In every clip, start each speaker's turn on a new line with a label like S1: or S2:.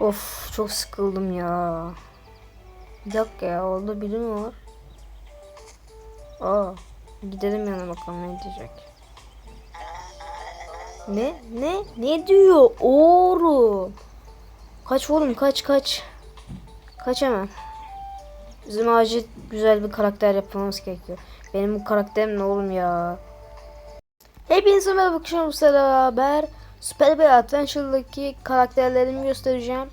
S1: Of çok sıkıldım ya. Bir dakika ya orada biri mi var? Aa gidelim yana bakalım ne diyecek. Ne? Ne? Ne diyor? Oğlum. Kaç oğlum kaç kaç. Kaç hemen. Bizim acil güzel bir karakter yapmamız gerekiyor. Benim bu karakterim ne oğlum ya? Hepinize merhaba arkadaşlar bu beraber Super bir Adventure'daki karakterlerimi göstereceğim.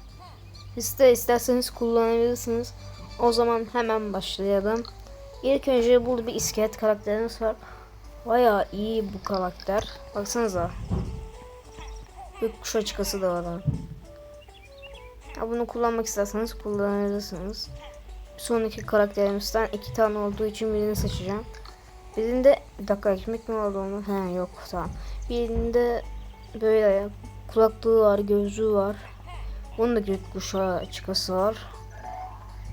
S1: Siz de isterseniz kullanabilirsiniz. O zaman hemen başlayalım. İlk önce burada bir iskelet karakterimiz var. Baya iyi bu karakter. Baksanıza. Bir kuş açıkası da var. Ha, bunu kullanmak isterseniz kullanabilirsiniz. Sonraki karakterimizden iki tane olduğu için birini seçeceğim. Birinde bir dakika ekmek mi vardı onun? He yok tamam. Birinde böyle kulaklığı var, gözlüğü var. Bunun da gökkuşağı çıkası var.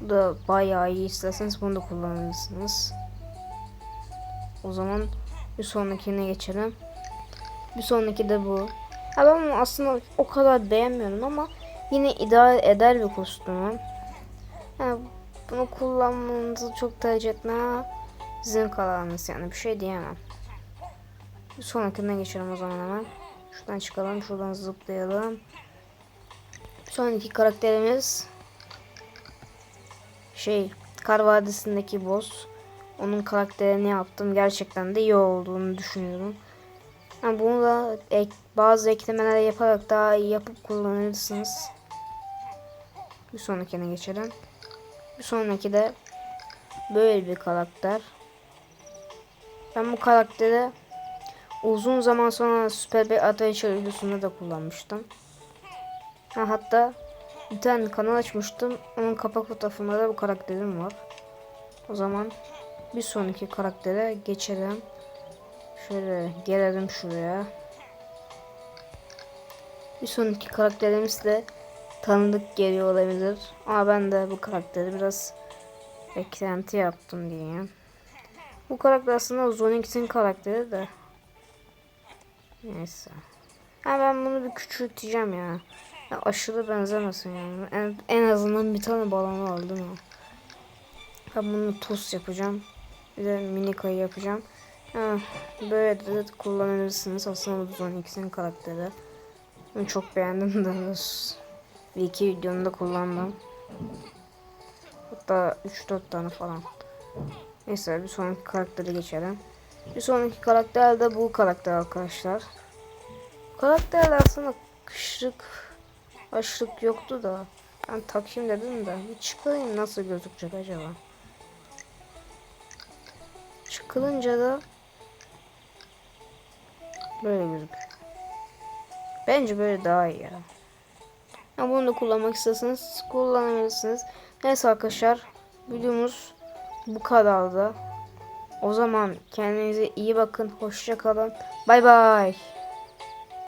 S1: Bu da bayağı iyi isterseniz bunu da kullanırsınız. O zaman bir sonrakine geçelim. Bir sonraki de bu. Ha ben bunu aslında o kadar beğenmiyorum ama yine idare eder bir kostümüm. Yani bunu kullanmanızı çok tercih etmem. Sizin kararınız yani bir şey diyemem. Bir sonrakine geçelim o zaman hemen. Şuradan çıkalım, şuradan zıplayalım. Sonraki karakterimiz şey Kar Vadisi'ndeki boss. Onun karakterini yaptım. Gerçekten de iyi olduğunu düşünüyorum. Yani bunu da ek, bazı eklemeler yaparak daha iyi yapıp kullanırsınız. Bir sonrakine geçelim. Bir sonraki de böyle bir karakter. Ben bu karakteri uzun zaman sonra Super bir Adventure videosunda da kullanmıştım. Ha, hatta bir tane kanal açmıştım. Onun kapak fotoğrafında da bu karakterim var. O zaman bir sonraki karaktere geçelim. Şöyle gelelim şuraya. Bir sonraki karakterimiz de tanıdık geliyor olabilir. Ama ben de bu karakteri biraz beklenti yaptım diyeyim. Bu karakter aslında Zonix'in karakteri de. Neyse. Ha ben bunu bir küçülteceğim ya. ya aşırı benzemesin yani. En, en azından bir tane var değil mi? Ben bunu tost yapacağım. Bir de minikayı yapacağım. Ha, böyle de kullanabilirsiniz. Aslında bu Zonix'in karakteri. Ben çok beğendim de bir iki videomda kullandım. Hatta 3-4 tane falan. Neyse bir sonraki karaktere geçelim. Bir sonraki karakter de bu karakter arkadaşlar. Karakterler aslında kışlık açlık yoktu da ben takayım dedim de bir çıkarayım nasıl gözükecek acaba. Çıkılınca da böyle gözüküyor. Bence böyle daha iyi ya. Ya bunu da kullanmak isterseniz kullanabilirsiniz. Neyse arkadaşlar videomuz bu kadardı. O zaman kendinize iyi bakın. Hoşça kalın. Bay bay.